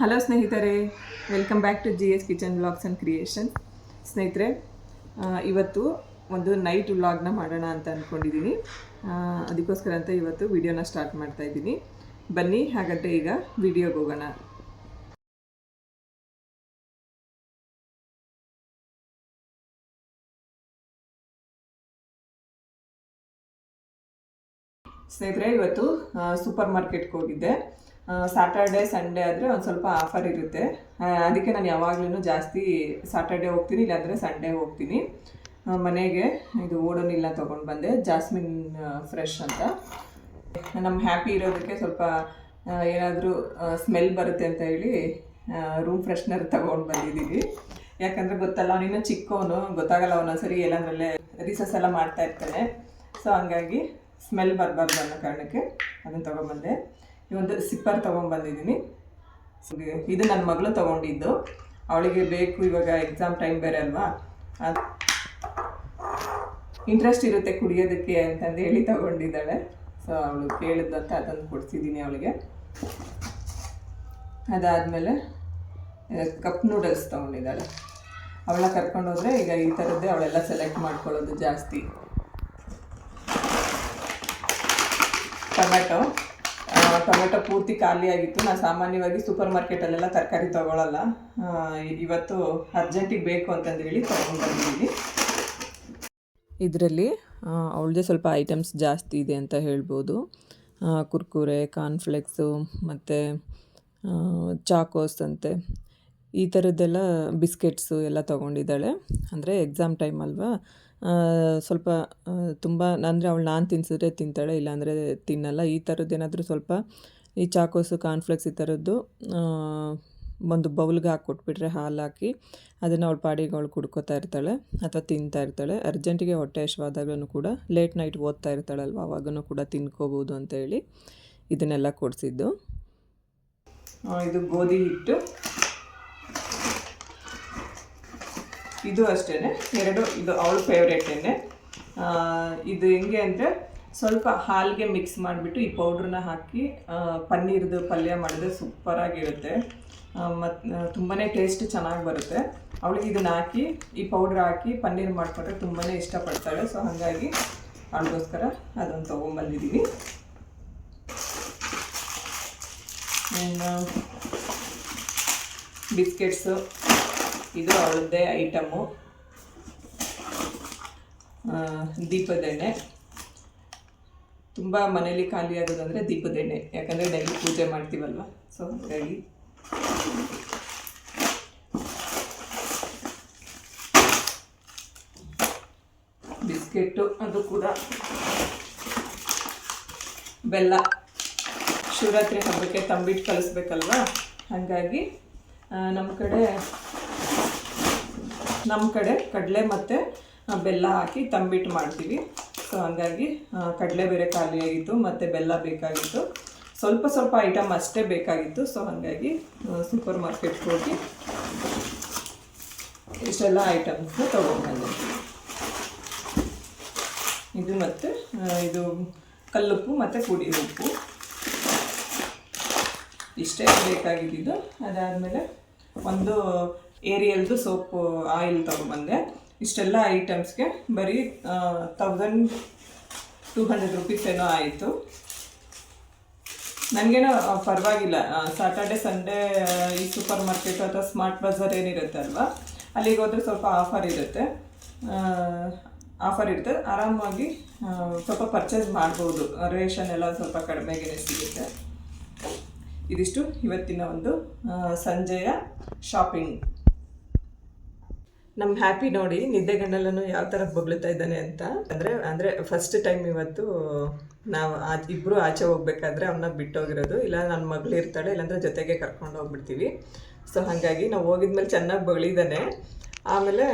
Hello ಸ್ನೇಹಿತರೆ. Welcome back to G S kitchen vlogs and creation ಸ್ನೇಹಿತರೆ ಇವತ್ತು ಒಂದು ನೈಟ್ ವ್ಲಾಗ್ನ ಮಾಡೋಣ ಅಂತ ಅಂದ್ಕೊಂಡಿದ್ದೀನಿ ಅದಕ್ಕೋಸ್ಕರ ಅಂತ ಇವತ್ತು ವಿಡಿಯೋನ ಸ್ಟಾರ್ಟ್ ಮಾಡ್ತಾ ಇದ್ದೀನಿ. ಬನ್ನಿ, ಹಾಗಾದರೆ ಈಗ ವಿಡಿಯೋಗೆ ಹೋಗೋಣ. ಸ್ನೇಹಿತರೆ, ಇವತ್ತು ಸೂಪರ್ ಮಾರ್ಕೆಟ್ಗೆ ಹೋಗಿದ್ದೆ. ಸ್ಯಾಟರ್ಡೆ ಸಂಡೇ ಆದರೆ ಒಂದು ಸ್ವಲ್ಪ ಆಫರ್ ಇರುತ್ತೆ. ಅದಕ್ಕೆ ನಾನು ಯಾವಾಗಲೂ ಜಾಸ್ತಿ ಸ್ಯಾಟರ್ಡೆ ಹೋಗ್ತೀನಿ, ಇಲ್ಲಾಂದರೆ ಸಂಡೇ ಹೋಗ್ತೀನಿ. ಮನೆಗೆ ಇದು ಓಡೋನಿಲ್ಲ ತೊಗೊಂಡು ಬಂದೆ ಜಾಸ್ಮಿನ್ ಫ್ರೆಶ್ ಅಂತ. ನಮ್ಮ ಹ್ಯಾಪಿ ಇರೋದಕ್ಕೆ ಸ್ವಲ್ಪ ಏನಾದರೂ ಸ್ಮೆಲ್ ಬರುತ್ತೆ ಅಂತ ಹೇಳಿ ರೂಮ್ ಫ್ರೆಶ್ನರ್ ತಗೊಂಡು ಬಂದಿದ್ದೀವಿ ಯಾಕಂದರೆ ಗೊತ್ತಲ್ಲ ಅವನಿನ್ನೂ ಚಿಕ್ಕವನು, ಗೊತ್ತಾಗಲ್ಲ ಒಂದೊಂದ್ಸರಿ ಎಲ್ಲಂದ್ರಲ್ಲೇ ರೀಸಸ್ ಎಲ್ಲ ಮಾಡ್ತಾ ಇರ್ತಾನೆ. ಸೊ ಹಂಗಾಗಿ ಸ್ಮೆಲ್ ಬರಬಾರ್ದು ಅನ್ನೋ ಕಾರಣಕ್ಕೆ ಅದನ್ನು ತೊಗೊಂಬಂದೆ ಈ ಒಂದು ಸಿಪ್ಪರ್ ತೊಗೊಂಬಂದಿದ್ದೀನಿ ಇದು ನನ್ನ ಮಗಳು ತೊಗೊಂಡಿದ್ದು. ಅವಳಿಗೆ ಬೇಕು ಇವಾಗ ಎಕ್ಸಾಮ್ ಟೈಮ್ ಬೇರೆ ಅಲ್ವಾ? ಅದು ಇಂಟ್ರೆಸ್ಟ್ ಇರುತ್ತೆ ಕುಡಿಯೋದಕ್ಕೆ ಅಂತಂದು ಹೇಳಿ ತಗೊಂಡಿದ್ದಾಳೆ. ಸೊ ಅವಳು ಕೇಳಿದಂತ ಅದನ್ನು ಕೊಡ್ಸಿದ್ದೀನಿ ಅವಳಿಗೆ. ಅದಾದಮೇಲೆ ಕಪ್ ನೂಡಲ್ಸ್ ತೊಗೊಂಡಿದ್ದಾಳೆ. ಅವಳ ಕರ್ಕೊಂಡು ಹೋದರೆ ಈಗ ಈ ಥರದ್ದೇ ಅವಳೆಲ್ಲ ಸೆಲೆಕ್ಟ್ ಮಾಡ್ಕೊಳ್ಳೋದು ಜಾಸ್ತಿ. ಟೊಮೆಟೊ ಟೊಮೆಟೊ ಪೂರ್ತಿ ಖಾಲಿಯಾಗಿತ್ತು ನಾನು ಸಾಮಾನ್ಯವಾಗಿ ಸೂಪರ್ ಮಾರ್ಕೆಟಲ್ಲೆಲ್ಲ ತರಕಾರಿ ತೊಗೊಳಲ್ಲ. ಇವತ್ತು ಅರ್ಜೆಂಟಿಗೆ ಬೇಕು ಅಂತಂದು ಹೇಳಿ ಬಂದಿದ್ದೀನಿ ಇದರಲ್ಲಿ ಅವಳದೇ ಸ್ವಲ್ಪ ಐಟಮ್ಸ್ ಜಾಸ್ತಿ ಇದೆ ಅಂತ ಹೇಳ್ಬೋದು. ಕುರ್ಕುರೆ ಕಾರ್ನ್ಫ್ಲೆಕ್ಸು ಮತ್ತು ಚಾಕೋಸ್ ಅಂತೆ. ಈ ಥರದ್ದೆಲ್ಲ ಬಿಸ್ಕೆಟ್ಸು ಎಲ್ಲ ತೊಗೊಂಡಿದ್ದಾಳೆ. ಅಂದರೆ ಎಕ್ಸಾಮ್ ಟೈಮ್ ಅಲ್ವಾ? ಸ್ವಲ್ಪ ತುಂಬ, ಅಂದರೆ ಅವಳು ನಾನು ತಿನ್ಸಿದ್ರೆ ತಿಂತಾಳೆ, ಇಲ್ಲಾಂದರೆ ತಿನ್ನಲ್ಲ. ಈ ಥರದ್ದು ಏನಾದರೂ ಸ್ವಲ್ಪ ಈ ಚಾಕೋಸು ಕಾನ್ಫ್ಲೆಕ್ಸ್ ಈ ಥರದ್ದು ಒಂದು ಬೌಲ್ಗೆ ಹಾಕ್ಕೊಟ್ಬಿಟ್ರೆ ಹಾಲು ಹಾಕಿ ಅದನ್ನು ಅವಳು ಪಾಡಿಗೆ ಅವಳು ಕುಡ್ಕೋತಾ ಇರ್ತಾಳೆ ಅಥವಾ ತಿಂತಾ ಇರ್ತಾಳೆ. ಅರ್ಜೆಂಟಿಗೆ ಹೊಟ್ಟೆ ಹಶ್ವಾದಾಗಲೂ ಕೂಡ ಲೇಟ್ ನೈಟ್ ಓದ್ತಾ ಇರ್ತಾಳಲ್ವ ಅವಾಗೂ ಕೂಡ ತಿನ್ಕೋಬೋದು ಅಂತ ಹೇಳಿ ಇದನ್ನೆಲ್ಲ ಕೊಡಿಸಿದ್ದು. ಇದು ಗೋಧಿ ಹಿಟ್ಟು. ಇದು ಅಷ್ಟೇ ಎರಡು, ಇದು ಅವಳ ಫೇವ್ರೇಟೇ ಇದು ಹೆಂಗೆ ಅಂದರೆ ಸ್ವಲ್ಪ ಹಾಲಿಗೆ ಮಿಕ್ಸ್ ಮಾಡಿಬಿಟ್ಟು ಈ ಪೌಡ್ರನ್ನ ಹಾಕಿ ಪನ್ನೀರ್ದು ಪಲ್ಯ ಮಾಡಿದ್ರೆ ಸೂಪರಾಗಿರುತ್ತೆ ಮತ್ತು ತುಂಬಾ ಟೇಸ್ಟ್ ಚೆನ್ನಾಗಿ ಬರುತ್ತೆ. ಅವಳಿಗೆ ಇದನ್ನ ಹಾಕಿ, ಈ ಪೌಡ್ರ್ ಹಾಕಿ ಪನ್ನೀರ್ ಮಾಡಿಕೊಟ್ರೆ ತುಂಬಾ ಇಷ್ಟಪಡ್ತಾಳೆ. ಸೊ ಹಾಗಾಗಿ ಅವಳಿಗೋಸ್ಕರ ಅದನ್ನು ತೊಗೊಂಬಂದಿದ್ದೀವಿ ಬಿಸ್ಕೆಟ್ಸು ಇದು ಅವಳದ್ದೇ ಐಟಮು. ದೀಪದೆಣ್ಣೆ ತುಂಬ ಮನೇಲಿ ಖಾಲಿ ಆಗೋದಂದರೆ ದೀಪದೆಣ್ಣೆ ಯಾಕಂದರೆ ಡೈಲಿ ಪೂಜೆ ಮಾಡ್ತೀವಲ್ವ? ಸೊ ಹಾಗಾಗಿ. ಬಿಸ್ಕೆಟ್ಟು, ಅದು ಕೂಡ. ಬೆಲ್ಲ. ಶಿವರಾತ್ರಿ ಹಬ್ಬಕ್ಕೆ ತಂಬಿಟ್ಟು ಕಲಿಸ್ಬೇಕಲ್ವ? ಹಾಗಾಗಿ ನಮ್ಮ ಕಡೆ ನಮ್ಮ ಕಡೆ ಕಡಲೆ ಮತ್ತು ಬೆಲ್ಲ ಹಾಕಿ ತಂಬಿಟ್ಟು ಮಾಡ್ತೀವಿ. ಸೊ ಹಾಗಾಗಿ ಕಡಲೆ ಬೇರೆ ಖಾಲಿಯಾಗಿತ್ತು ಮತ್ತು ಬೆಲ್ಲ ಬೇಕಾಗಿತ್ತು. ಸ್ವಲ್ಪ ಸ್ವಲ್ಪ ಐಟಮ್ ಅಷ್ಟೇ ಬೇಕಾಗಿತ್ತು. ಸೊ ಹಾಗಾಗಿ ಸೂಪರ್ ಮಾರ್ಕೆಟ್ಗೆ ಹೋಗಿ ಇಷ್ಟೆಲ್ಲ ಐಟಮ್ಸ್ನ ತೊಗೊಂಡ್ಬಂದೆ. ಇದು ಮತ್ತು ಇದು ಕಲ್ಲುಪ್ಪು ಮತ್ತು ಪುಡಿ ಉಪ್ಪು ಇಷ್ಟೇ ಬೇಕಾಗಿದ್ದು. ಅದಾದಮೇಲೆ ಒಂದು ಏರಿಯಲ್ದು ಸೋಪು ಆಯಿಲ್ ತೊಗೊಬಂದೆ ಇಷ್ಟೆಲ್ಲ ಐಟಮ್ಸ್ಗೆ ಬರೀ ತೌಸಂಡ್ ಟೂ ಹಂಡ್ರೆಡ್ ರುಪೀಸ್ ಏನೋ ಆಯಿತು. ನನಗೇನೋ ಪರವಾಗಿಲ್ಲ. ಸಾಟರ್ಡೆ ಸಂಡೇ ಈ ಸೂಪರ್ ಮಾರ್ಕೆಟ್ ಅಥವಾ ಸ್ಮಾರ್ಟ್ ಬಜಾರ್ ಏನಿರುತ್ತೆ ಅಲ್ವಾ? ಅಲ್ಲಿಗೆ ಹೋದರೆ ಸ್ವಲ್ಪ ಆಫರ್ ಇರುತ್ತೆ. ಆಫರ್ ಇರುತ್ತೆ. ಆರಾಮಾಗಿ ಸ್ವಲ್ಪ ಪರ್ಚೇಸ್ ಮಾಡ್ಬೋದು. ರೇಷನ್ ಎಲ್ಲ ಸ್ವಲ್ಪ ಕಡಿಮೆಗೆ ಸಿಗುತ್ತೆ. ಇದಿಷ್ಟು ಇವತ್ತಿನ ಒಂದು ಸಂಜೆಯ ಶಾಪಿಂಗ್ ನಮ್ಮ ಹ್ಯಾಪಿ ನೋಡಿ ನಿದ್ದೆ ಗಂಡಲನ್ನು ಯಾವ ಥರ ಬೊಗಳ್ತಾ ಇದ್ದಾನೆ ಅಂತ. ಅಂದರೆ ಅಂದರೆ ಫಸ್ಟ್ ಟೈಮ್ ಇವತ್ತು ನಾವು ಆ ಇಬ್ಬರು ಆಚೆ ಹೋಗ್ಬೇಕಾದ್ರೆ ಅವನ್ನ ಬಿಟ್ಟೋಗಿರೋದು. ಇಲ್ಲ ನನ್ನ ಮಗಳು ಇರ್ತಾಳೆ, ಇಲ್ಲಾಂದ್ರೆ ಜೊತೆಗೆ ಕರ್ಕೊಂಡು ಹೋಗ್ಬಿಡ್ತೀವಿ. ಸೊ ಹಾಗಾಗಿ ನಾವು ಹೋಗಿದ್ಮೇಲೆ ಚೆನ್ನಾಗಿ ಬಗಳಿದ್ದಾನೆ ಆಮೇಲೆ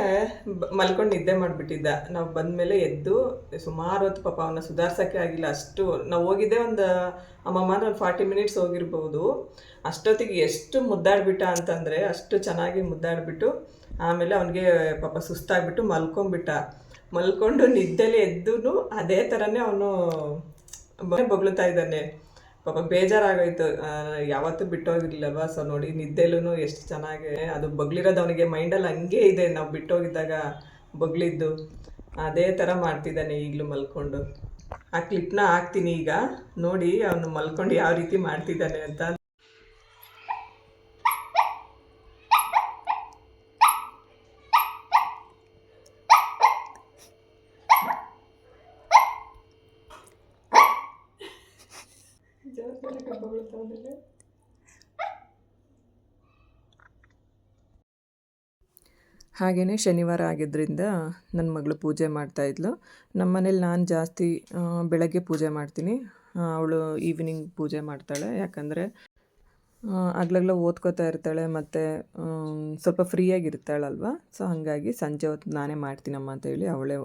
ಮಲ್ಕೊಂಡು ನಿದ್ದೆ ಮಾಡಿಬಿಟ್ಟಿದ್ದ. ನಾವು ಬಂದಮೇಲೆ ಎದ್ದು ಸುಮಾರು ಹೊತ್ತು ಪಾಪ ಅವನ್ನ ಸುಧಾರ್ಸೋಕ್ಕೆ ಆಗಿಲ್ಲ. ಅಷ್ಟು ನಾವು ಹೋಗಿದ್ದೆ ಒಂದು ಅಮ್ಮಮ್ಮ ಒಂದು ಫಾರ್ಟಿ ಮಿನಿಟ್ಸ್ ಹೋಗಿರ್ಬೋದು. ಅಷ್ಟೊತ್ತಿಗೆ ಎಷ್ಟು ಮುದ್ದಾಡ್ಬಿಟ್ಟ ಅಂತಂದರೆ ಅಷ್ಟು ಚೆನ್ನಾಗಿ ಮುದ್ದಾಡಿಬಿಟ್ಟು ಆಮೇಲೆ ಅವನಿಗೆ ಪಾಪ ಸುಸ್ತಾಗ್ಬಿಟ್ಟು ಮಲ್ಕೊಂಡ್ಬಿಟ್ಟ. ಮಲ್ಕೊಂಡು ನಿದ್ದೆಲೆ ಎದ್ದು ಅದೇ ಥರನೇ ಅವನು ಬೊಗಳುತ್ತಾ ಇದ್ದಾನೆ. ಪಾಪ ಬೇಜಾರಾಗೋಯ್ತು. ಯಾವತ್ತು ಬಿಟ್ಟೋಗಿರ್ಲಿಲ್ಲಲ್ವಾ ಸೊ ನೋಡಿ ನಿದ್ದೆಲೂ ಎಷ್ಟು ಚೆನ್ನಾಗಿ ಅದು ಬಗ್ಲಿರೋದು ಅವನಿಗೆ ಮೈಂಡಲ್ಲಿ ಹಂಗೆ ಇದೆ. ನಾವು ಬಿಟ್ಟೋಗಿದ್ದಾಗ ಬಗ್ಲಿದ್ದು. ಅದೇ ಥರ ಮಾಡ್ತಿದ್ದಾನೆ ಈಗಲೂ ಮಲ್ಕೊಂಡು. ಆ ಕ್ಲಿಪ್ನ ಹಾಕ್ತೀನಿ ಈಗ. ನೋಡಿ, ಅವನು ಮಲ್ಕೊಂಡು ಯಾವ ರೀತಿ ಮಾಡ್ತಿದ್ದಾನೆ ಅಂತ. ಹಾಗೆಯೇ ಶನಿವಾರ ಆಗಿದ್ದರಿಂದ ನನ್ನ ಮಗಳು ಪೂಜೆ ಮಾಡ್ತಾಯಿದ್ಲು ನಮ್ಮ ಮನೇಲಿ ನಾನು ಜಾಸ್ತಿ ಬೆಳಗ್ಗೆ ಪೂಜೆ ಮಾಡ್ತೀನಿ. ಅವಳು ಈವ್ನಿಂಗ್ ಪೂಜೆ ಮಾಡ್ತಾಳೆ. ಯಾಕಂದರೆ ಆಗ್ಲಾಗ್ಲ ಓದ್ಕೋತಾ ಇರ್ತಾಳೆ ಮತ್ತು ಸ್ವಲ್ಪ ಫ್ರೀಯಾಗಿರ್ತಾಳಲ್ವ ಸೊ ಹಾಗಾಗಿ ಸಂಜೆ ಹೊತ್ತು ನಾನೇ ಮಾಡ್ತೀನಮ್ಮ ಅಂತ ಹೇಳಿ ಅವಳೇ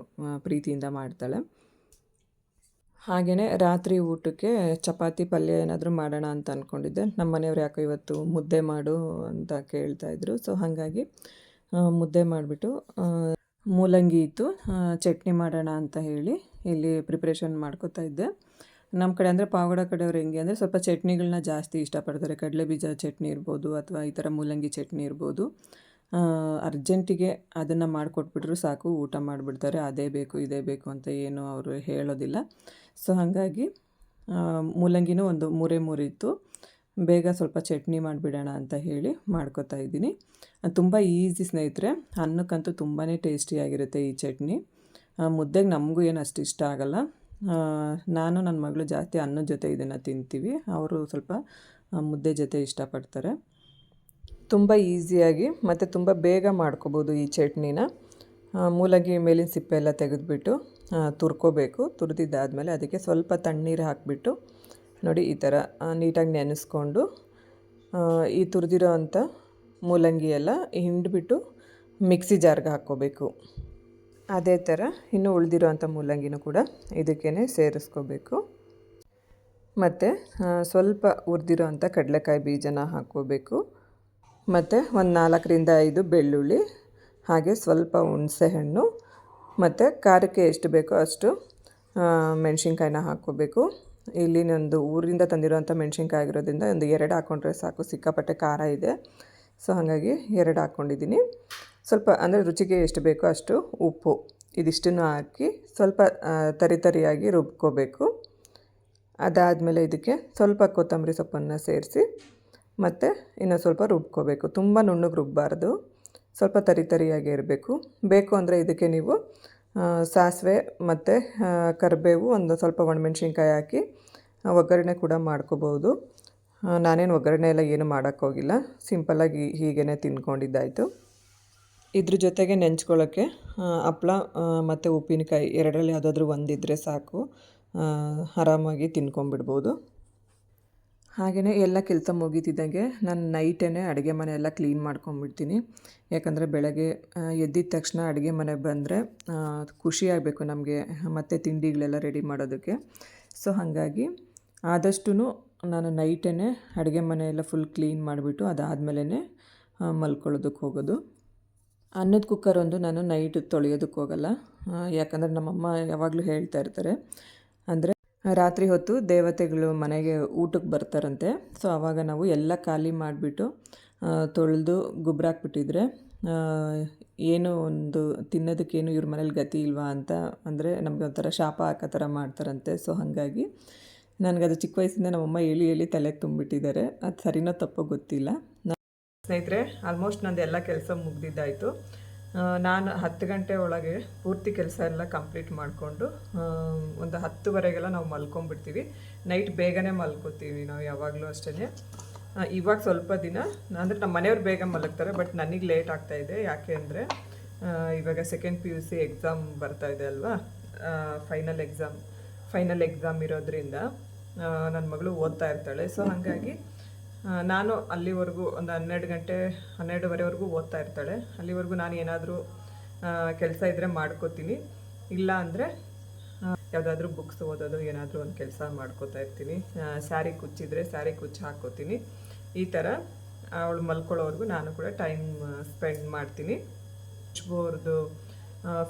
ಪ್ರೀತಿಯಿಂದ ಮಾಡ್ತಾಳೆ. ಹಾಗೆಯೇ ರಾತ್ರಿ ಊಟಕ್ಕೆ ಚಪಾತಿ ಪಲ್ಯ ಏನಾದರೂ ಮಾಡೋಣ ಅಂತ ಅಂದ್ಕೊಂಡಿದ್ದೆ ನಮ್ಮ ಮನೆಯವ್ರು ಯಾಕೋ ಇವತ್ತು ಮುದ್ದೆ ಮಾಡು ಅಂತ ಕೇಳ್ತಾಯಿದ್ರು ಸೊ ಹಾಗಾಗಿ ಮುದ್ದೆ ಮಾಡಿಬಿಟ್ಟು ಮೂಲಂಗಿ ಇತ್ತು. ಚಟ್ನಿ ಮಾಡೋಣ ಅಂತ ಹೇಳಿ ಇಲ್ಲಿ ಪ್ರಿಪ್ರೇಷನ್ ಮಾಡ್ಕೋತಾ ಇದ್ದೆ. ನಮ್ಮ ಕಡೆ ಅಂದರೆ ಪಾವಗಡ ಕಡೆಯವ್ರು ಹೆಂಗೆ ಅಂದರೆ ಸ್ವಲ್ಪ ಚಟ್ನಿಗಳನ್ನ ಜಾಸ್ತಿ ಇಷ್ಟಪಡ್ತಾರೆ. ಕಡಲೆ ಬೀಜ ಚಟ್ನಿ ಇರ್ಬೋದು ಅಥವಾ ಈ ಥರ ಮೂಲಂಗಿ ಚಟ್ನಿ ಇರ್ಬೋದು. ಅರ್ಜೆಂಟಿಗೆ ಅದನ್ನು ಮಾಡಿಕೊಟ್ಬಿಟ್ರು ಸಾಕು, ಊಟ ಮಾಡಿಬಿಡ್ತಾರೆ. ಅದೇ ಬೇಕು, ಇದೇ ಬೇಕು ಅಂತ ಏನು ಅವರು ಹೇಳೋದಿಲ್ಲ. ಸೊ ಹಾಗಾಗಿ ಮೂಲಂಗಿನೂ ಒಂದು ಮೂರೇ ಮೂರಿತ್ತು. ಬೇಗ ಸ್ವಲ್ಪ ಚಟ್ನಿ ಮಾಡಿಬಿಡೋಣ ಅಂತ ಹೇಳಿ ಮಾಡ್ಕೋತಾ ಇದ್ದೀನಿ. ತುಂಬ ಈಸಿ ಸ್ನೇಹಿತರೆ, ಅನ್ನಕ್ಕಂತೂ ತುಂಬಾ ಟೇಸ್ಟಿಯಾಗಿರುತ್ತೆ ಈ ಚಟ್ನಿ. ಮುದ್ದೆಗೆ ನಮಗೂ ಏನು ಅಷ್ಟು ಇಷ್ಟ ಆಗಲ್ಲ. ನಾನು ನನ್ನ ಮಗಳು ಜಾಸ್ತಿ ಅನ್ನದ ಜೊತೆ ಇದನ್ನು ತಿಂತೀವಿ. ಅವರು ಸ್ವಲ್ಪ ಮುದ್ದೆ ಜೊತೆ ಇಷ್ಟಪಡ್ತಾರೆ. ತುಂಬ ಈಸಿಯಾಗಿ ಮತ್ತು ತುಂಬ ಬೇಗ ಮಾಡ್ಕೋಬೋದು ಈ ಚಟ್ನಿನ. ಮೂಲಂಗಿ ಮೇಲಿನ ಸಿಪ್ಪೆ ಎಲ್ಲ ತೆಗೆದುಬಿಟ್ಟು ತುರ್ಕೋಬೇಕು. ತುರಿದಿದ್ದಾದಮೇಲೆ ಅದಕ್ಕೆ ಸ್ವಲ್ಪ ತಣ್ಣೀರು ಹಾಕಿಬಿಟ್ಟು ನೋಡಿ ಈ ಥರ ನೀಟಾಗಿ ನೆನೆಸ್ಕೊಂಡು ಈ ತುರಿದಿರೋ ಅಂಥ ಮೂಲಂಗಿ ಎಲ್ಲ ಹಿಂಡ್ಬಿಟ್ಟು ಮಿಕ್ಸಿ ಜಾರ್ಗೆ ಹಾಕ್ಕೋಬೇಕು. ಅದೇ ಥರ ಇನ್ನು ಉಳಿದಿರೋ ಅಂಥ ಮೂಲಂಗಿನೂ ಕೂಡ ಇದಕ್ಕೇ ಸೇರಿಸ್ಕೋಬೇಕು. ಮತ್ತು ಸ್ವಲ್ಪ ಹುರಿದಿರೋ ಕಡಲೆಕಾಯಿ ಬೀಜನ ಹಾಕ್ಕೋಬೇಕು. ಮತ್ತು ಒಂದು ನಾಲ್ಕರಿಂದ ಐದು ಬೆಳ್ಳುಳ್ಳಿ, ಹಾಗೆ ಸ್ವಲ್ಪ ಹುಣಸೆಹಣ್ಣು ಮತ್ತು ಖಾರಕ್ಕೆ ಎಷ್ಟು ಬೇಕೋ ಅಷ್ಟು ಮೆಣಸಿನ್ಕಾಯಿನ ಹಾಕ್ಕೋಬೇಕು. ಇಲ್ಲಿ ನಂದು ಊರಿಂದ ತಂದಿರುವಂಥ ಮೆಣಸಿನ್ಕಾಯಿ ಆಗಿರೋದ್ರಿಂದ ಒಂದು ಎರಡು ಹಾಕ್ಕೊಂಡ್ರೆ ಸಾಕು, ಸಿಕ್ಕಾಪಟ್ಟೆ ಖಾರ ಇದೆ. ಸೊ, ಹಾಗಾಗಿ ಎರಡು ಹಾಕ್ಕೊಂಡಿದ್ದೀನಿ. ಸ್ವಲ್ಪ, ಅಂದರೆ ರುಚಿಗೆ ಎಷ್ಟು ಬೇಕೋ ಅಷ್ಟು ಉಪ್ಪು ಇದಿಷ್ಟನ್ನು ಹಾಕಿ ಸ್ವಲ್ಪ ತರಿ ತರಿಯಾಗಿ ರುಬ್ಕೋಬೇಕು. ಅದಾದಮೇಲೆ ಇದಕ್ಕೆ ಸ್ವಲ್ಪ ಕೊತ್ತಂಬರಿ ಸೊಪ್ಪನ್ನು ಸೇರಿಸಿ ಮತ್ತು ಇನ್ನೊಂದು ಸ್ವಲ್ಪ ರುಬ್ಕೋಬೇಕು. ತುಂಬ ನುಣ್ಣಗೆ ರುಬ್ಬಾರ್ದು ಸ್ವಲ್ಪ ತರಿ ತರಿಯಾಗಿ ಇರಬೇಕು. ಬೇಕು ಅಂದರೆ ಇದಕ್ಕೆ ನೀವು ಸಾಸಿವೆ ಮತ್ತು ಕರಿಬೇವು ಒಂದು ಸ್ವಲ್ಪ ಒಣಮೆಣ್ಸಿನ್ಕಾಯಿ ಹಾಕಿ ಒಗ್ಗರಣೆ ಕೂಡ ಮಾಡ್ಕೋಬೋದು. ನಾನೇನು ಒಗ್ಗರಣೆ ಎಲ್ಲ ಏನು ಮಾಡೋಕ್ಕೋಗಿಲ್ಲ ಸಿಂಪಲ್ಲಾಗಿ ಹೀಗೇ ತಿನ್ಕೊಂಡಿದ್ದಾಯಿತು. ಇದ್ರ ಜೊತೆಗೆ ನೆಂಚ್ಕೊಳ್ಳೋಕ್ಕೆ ಹಪ್ಳ ಮತ್ತು ಉಪ್ಪಿನಕಾಯಿ ಎರಡರಲ್ಲಿ ಯಾವುದಾದ್ರೂ ಒಂದಿದ್ದರೆ ಸಾಕು. ಆರಾಮಾಗಿ ತಿನ್ಕೊಂಬಿಡ್ಬೋದು ಹಾಗೆಯೇ ಎಲ್ಲ ಕೆಲಸ ಮುಗೀತಿದ್ದಂಗೆ ನಾನು ನೈಟೇ ಅಡುಗೆ ಮನೆ ಎಲ್ಲ ಕ್ಲೀನ್ ಮಾಡ್ಕೊಂಬಿಡ್ತೀನಿ. ಯಾಕಂದರೆ ಬೆಳಗ್ಗೆ ಎದ್ದಿದ ತಕ್ಷಣ ಅಡುಗೆ ಮನೆ ಬಂದರೆ ಖುಷಿ ಆಗಬೇಕು ನಮಗೆ, ಮತ್ತು ತಿಂಡಿಗಳೆಲ್ಲ ರೆಡಿ ಮಾಡೋದಕ್ಕೆ. ಸೊ, ಹಾಗಾಗಿ ಆದಷ್ಟು ನಾನು ನೈಟೇ ಅಡುಗೆ ಮನೆ ಎಲ್ಲ ಫುಲ್ ಕ್ಲೀನ್ ಮಾಡಿಬಿಟ್ಟು ಅದಾದಮೇಲೆ ಮಲ್ಕೊಳ್ಳೋದಕ್ಕೆ ಹೋಗೋದು. ಅನ್ನದ ಕುಕ್ಕರ್ ಒಂದು ನಾನು ನೈಟ್ ತೊಳೆಯೋದಕ್ಕೆ ಹೋಗಲ್ಲ. ಯಾಕಂದರೆ ನಮ್ಮಮ್ಮ ಯಾವಾಗಲೂ ಹೇಳ್ತಾ ಇರ್ತಾರೆ. ಅಂದರೆ ರಾತ್ರಿ ಹೊತ್ತು ದೇವತೆಗಳು ಮನೆಗೆ ಊಟಕ್ಕೆ ಬರ್ತಾರಂತೆ. ಸೊ ಆವಾಗ ನಾವು ಎಲ್ಲ ಖಾಲಿ ಮಾಡಿಬಿಟ್ಟು ತೊಳೆದು ಗೊಬ್ಬರ ಹಾಕ್ಬಿಟ್ಟಿದ್ರೆ ಏನು ಒಂದು ತಿನ್ನೋದಕ್ಕೇನು ಇವ್ರ ಮನೇಲಿ ಗತಿ ಇಲ್ವಾ ಅಂತ ಅಂದರೆ ನಮಗೆ ಒಂಥರ ಶಾಪ ಹಾಕೋ ಥರ ಮಾಡ್ತಾರಂತೆ. ಸೊ, ಹಾಗಾಗಿ ನನಗದು ಚಿಕ್ಕ ವಯಸ್ಸಿಂದ ನಮ್ಮಮ್ಮ ಹೇಳಿ ಹೇಳಿ ತಲೆಗೆ ತುಂಬಿಟ್ಟಿದ್ದಾರೆ. ಅದು ಸರಿನೋ ತಪ್ಪೋ ಗೊತ್ತಿಲ್ಲ. ಸ್ನೇಹಿತರೆ ಆಲ್ಮೋಸ್ಟ್ ನಂದು ಎಲ್ಲ ಕೆಲಸ ಮುಗ್ದಿದ್ದಾಯಿತು. ನಾನು ಹತ್ತು ಗಂಟೆ ಒಳಗೆ ಪೂರ್ತಿ ಕೆಲಸ ಎಲ್ಲ ಕಂಪ್ಲೀಟ್ ಮಾಡಿಕೊಂಡು ಒಂದು ಹತ್ತುವರೆಗೆಲ್ಲ ನಾವು ಮಲ್ಕೊಂಡ್ಬಿಡ್ತೀವಿ. ನೈಟ್ ಬೇಗನೆ ಮಲ್ಕೋತೀವಿ ನಾವು ಯಾವಾಗಲೂ ಅಷ್ಟೇ ಇವಾಗ ಸ್ವಲ್ಪ ದಿನ, ಅಂದರೆ ನಮ್ಮ ಮನೆಯವ್ರು ಬೇಗ ಮಲಗ್ತಾರೆ ಬಟ್ ನನಗೆ ಲೇಟ್ ಆಗ್ತಾ ಇದೆ. ಯಾಕೆ ಅಂದರೆ ಇವಾಗ second P U C exam ಬರ್ತಾ ಇದೆ ಅಲ್ವಾ? ಫೈನಲ್ ಎಕ್ಸಾಮ್ ಫೈನಲ್ ಎಕ್ಸಾಮ್ ಇರೋದ್ರಿಂದ ನನ್ನ ಮಗಳು ಓದ್ತಾ ಇರ್ತಾಳೆ. ಸೊ ಹಾಗಾಗಿ ನಾನು ಅಲ್ಲಿವರೆಗೂ ಒಂದು ಹನ್ನೆರಡು ಗಂಟೆ, ಹನ್ನೆರಡುವರೆವರೆಗೂ ಓದ್ತಾ ಇರ್ತಾಳೆ. ಅಲ್ಲಿವರೆಗೂ ನಾನು ಏನಾದರೂ ಕೆಲಸ ಇದ್ದರೆ ಮಾಡ್ಕೋತೀನಿ. ಇಲ್ಲ ಅಂದರೆ ಯಾವುದಾದ್ರೂ ಬುಕ್ಸ್ ಓದೋದು, ಏನಾದರೂ ಒಂದು ಕೆಲಸ ಮಾಡ್ಕೋತಾ ಇರ್ತೀನಿ. ಸ್ಯಾರಿ ಕುಚ್ಚಿದ್ರೆ ಸ್ಯಾರಿ ಕುಚ್ಚು ಹಾಕ್ಕೋತೀನಿ. ಈ ಥರ ಅವಳು ಮಲ್ಕೊಳ್ಳೋವರೆಗೂ ನಾನು ಕೂಡ ಟೈಮ್ ಸ್ಪೆಂಡ್ ಮಾಡ್ತೀನಿ. ಅವ್ರದ್ದು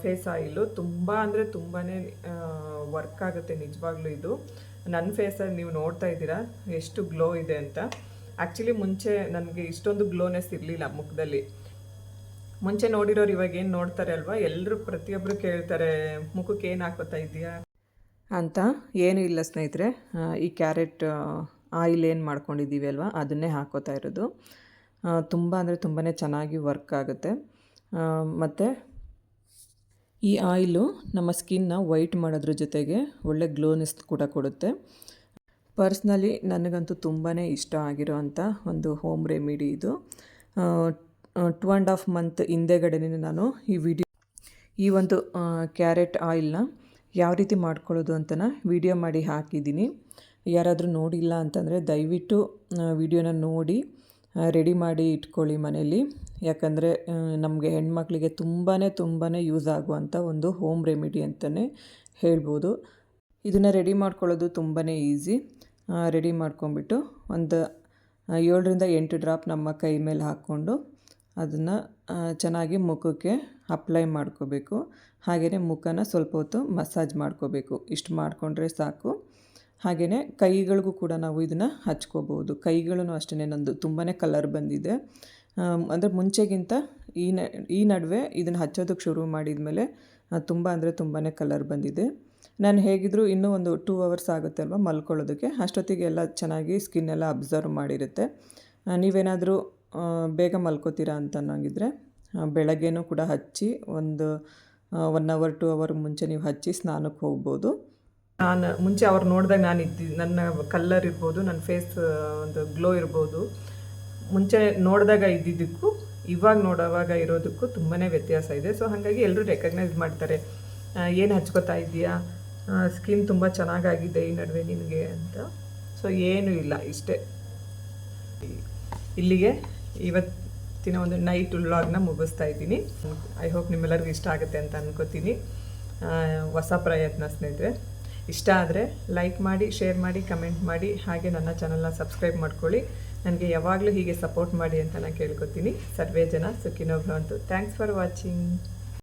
ಫೇಸ್ ಆಯಿಲು ತುಂಬ ಅಂದರೆ ತುಂಬಾ ವರ್ಕ್ ಆಗುತ್ತೆ ನಿಜವಾಗ್ಲೂ ಇದು. ನನ್ನ ಫೇಸಲ್ಲಿ ನೀವು ನೋಡ್ತಾ ಇದ್ದೀರಾ, ಎಷ್ಟು ಗ್ಲೋ ಇದೆ ಅಂತ. ಆ್ಯಕ್ಚುಲಿ ಮುಂಚೆ ನನಗೆ ಇಷ್ಟೊಂದು ಗ್ಲೋನೆಸ್ ಇರಲಿಲ್ಲ ಮುಖದಲ್ಲಿ. ಮುಂಚೆ ನೋಡಿರೋರು ಇವಾಗ ಏನು ನೋಡ್ತಾರೆ ಅಲ್ವಾ? ಎಲ್ಲರೂ ಪ್ರತಿಯೊಬ್ಬರು ಕೇಳ್ತಾರೆ, ಮುಖಕ್ಕೆ ಏನು ಹಾಕೋತಾ ಇದೆಯಾ ಅಂತ. ಏನೂ ಇಲ್ಲ ಸ್ನೇಹಿತರೆ. ಈ ಕ್ಯಾರೆಟ್ ಆಯಿಲ್ ಏನು ಮಾಡ್ಕೊಂಡಿದ್ದೀವಿ ಅಲ್ವಾ? ಅದನ್ನೇ ಹಾಕೋತಾ ಇರೋದು. ತುಂಬ ಅಂದರೆ ತುಂಬಾ ಚೆನ್ನಾಗಿ ವರ್ಕ್ ಆಗುತ್ತೆ. ಮತ್ತು ಈ ಆಯಿಲು ನಮ್ಮ ಸ್ಕಿನ್ನ ವೈಟ್ ಮಾಡೋದ್ರ ಜೊತೆಗೆ ಒಳ್ಳೆ ಗ್ಲೋನೆಸ್ ಕೂಡ ಕೊಡುತ್ತೆ. ಪರ್ಸ್ನಲಿ ನನಗಂತೂ ತುಂಬಾ ಇಷ್ಟ ಆಗಿರೋ ಅಂಥ ಒಂದು ಹೋಮ್ ರೆಮಿಡಿ ಇದು. ಟು ಆ್ಯಂಡ್ ಹಾಫ್ ಮಂತ್ ಹಿಂದೆಗಡೆನೇ ನಾನು ಈ ವಿಡಿಯೋ ಈ ಒಂದು ಕ್ಯಾರೆಟ್ ಆಯಿಲ್ನ ಯಾವ ರೀತಿ ಮಾಡ್ಕೊಳ್ಳೋದು ಅಂತನ ವಿಡಿಯೋ ಮಾಡಿ ಹಾಕಿದ್ದೀನಿ. ಯಾರಾದರೂ ನೋಡಿಲ್ಲ ಅಂತಂದರೆ ದಯವಿಟ್ಟು ವಿಡಿಯೋನ ನೋಡಿ ರೆಡಿ ಮಾಡಿ ಇಟ್ಕೊಳ್ಳಿ ಮನೇಲಿ. ಯಾಕಂದರೆ ನಮಗೆ ಹೆಣ್ಮಕ್ಳಿಗೆ ತುಂಬಾ ತುಂಬಾ ಯೂಸ್ ಆಗುವಂಥ ಒಂದು ಹೋಮ್ ರೆಮಿಡಿ ಅಂತಲೇ ಹೇಳ್ಬೋದು. ಇದನ್ನು ರೆಡಿ ಮಾಡ್ಕೊಳ್ಳೋದು ತುಂಬಾ ಈಸಿ ರೆಡಿ ಮಾಡ್ಕೊಂಬಿಟ್ಟು ಒಂದು ಏಳರಿಂದ ಎಂಟು ಡ್ರಾಪ್ ನಮ್ಮ ಕೈ ಮೇಲೆ ಹಾಕ್ಕೊಂಡು ಅದನ್ನು ಚೆನ್ನಾಗಿ ಮುಖಕ್ಕೆ ಅಪ್ಲೈ ಮಾಡ್ಕೋಬೇಕು. ಹಾಗೆಯೇ ಮುಖನ ಸ್ವಲ್ಪ ಹೊತ್ತು ಮಸಾಜ್ ಮಾಡ್ಕೋಬೇಕು. ಇಷ್ಟು ಮಾಡಿಕೊಂಡ್ರೆ ಸಾಕು. ಹಾಗೆಯೇ ಕೈಗಳಿಗೂ ಕೂಡ ನಾವು ಇದನ್ನು ಹಚ್ಕೋಬೋದು. ಕೈಗಳೂ ಅಷ್ಟೇ ನಂದು ತುಂಬಾ ಕಲರ್ ಬಂದಿದೆ. ಅಂದರೆ ಮುಂಚೆಗಿಂತ ಈ ನ, ಈ ನಡುವೆ ಇದನ್ನು ಹಚ್ಚೋದಕ್ಕೆ ಶುರು ಮಾಡಿದ ಮೇಲೆ ತುಂಬ ಅಂದರೆ ತುಂಬಾ ಕಲರ್ ಬಂದಿದೆ. ನಾನು ಹೇಗಿದ್ದರೂ ಇನ್ನೂ ಒಂದು ಟೂ ಅವರ್ಸ್ ಆಗುತ್ತೆ ಅಲ್ವಾ ಮಲ್ಕೊಳ್ಳೋದಕ್ಕೆ. ಅಷ್ಟೊತ್ತಿಗೆ ಎಲ್ಲ ಚೆನ್ನಾಗಿ ಸ್ಕಿನ್ ಎಲ್ಲ ಅಬ್ಸರ್ವ್ ಮಾಡಿರುತ್ತೆ. ನೀವೇನಾದರೂ ಬೇಗ ಮಲ್ಕೋತೀರಾ ಅಂತ ಅನ್ನೋಂಗಿದ್ರೆ ಬೆಳಗ್ಗೆನೂ ಕೂಡ ಹಚ್ಚಿ ಒಂದು ಒನ್ ಅವರ್ ಟು ಅವರ್ ಮುಂಚೆ ನೀವು ಹಚ್ಚಿ ಸ್ನಾನಕ್ಕೆ ಹೋಗ್ಬೋದು. ನಾನು ಮುಂಚೆ ಅವ್ರು ನೋಡಿದಾಗ ನಾನು ಇದ್ದಿ, ನನ್ನ ಕಲ್ಲರ್ ಇರ್ಬೋದು, ನನ್ನ ಫೇಸ್ ಒಂದು ಗ್ಲೋ ಇರ್ಬೋದು. ಮುಂಚೆ ನೋಡಿದಾಗ ಇದ್ದಿದ್ದಕ್ಕೂ, ಇವಾಗ ನೋಡೋವಾಗ ಇರೋದಕ್ಕೂ ತುಂಬಾ ವ್ಯತ್ಯಾಸ ಇದೆ. ಸೊ ಹಾಗಾಗಿ ಎಲ್ಲರೂ ರೆಕಗ್ನೈಸ್ ಮಾಡ್ತಾರೆ. ಏನು ಹಚ್ಕೋತಾ ಇದೆಯಾ ಸ್ಕಿನ್ ತುಂಬ ಚೆನ್ನಾಗಾಗಿದೆ ಈ ನಡುವೆ ನಿನಗೆ ಅಂತ. ಸೊ ಏನೂ ಇಲ್ಲ, ಇಷ್ಟೇ. ಇಲ್ಲಿಗೆ ಇವತ್ತಿನ ಒಂದು ನೈಟ್ ವ್ಲಾಗ್ನ ಮುಗಿಸ್ತಾ ಇದ್ದೀನಿ. ಐ ಹೋಪ್ ನಿಮ್ಮೆಲ್ಲರಿಗೂ ಇಷ್ಟ ಆಗುತ್ತೆ ಅಂತ ಅನ್ಕೋತೀನಿ. ಹೊಸ ಪ್ರಯತ್ನ, ಸ್ನೇಹಿತರೆ. ಇಷ್ಟ ಆದರೆ ಲೈಕ್ ಮಾಡಿ ಶೇರ್ ಮಾಡಿ ಕಮೆಂಟ್ ಮಾಡಿ, ಹಾಗೆ ನನ್ನ ಚಾನಲ್ನ ಸಬ್ಸ್ಕ್ರೈಬ್ ಮಾಡ್ಕೊಳ್ಳಿ. ನನಗೆ ಯಾವಾಗಲೂ ಹೀಗೆ ಸಪೋರ್ಟ್ ಮಾಡಿ ಅಂತ ನಾನು ಕೇಳ್ಕೊತೀನಿ. ಸರ್ವೇ ಜನ ಸುಖಿನೋ ಭವಂತು ಥ್ಯಾಂಕ್ಸ್ ಫಾರ್ ವಾಚಿಂಗ್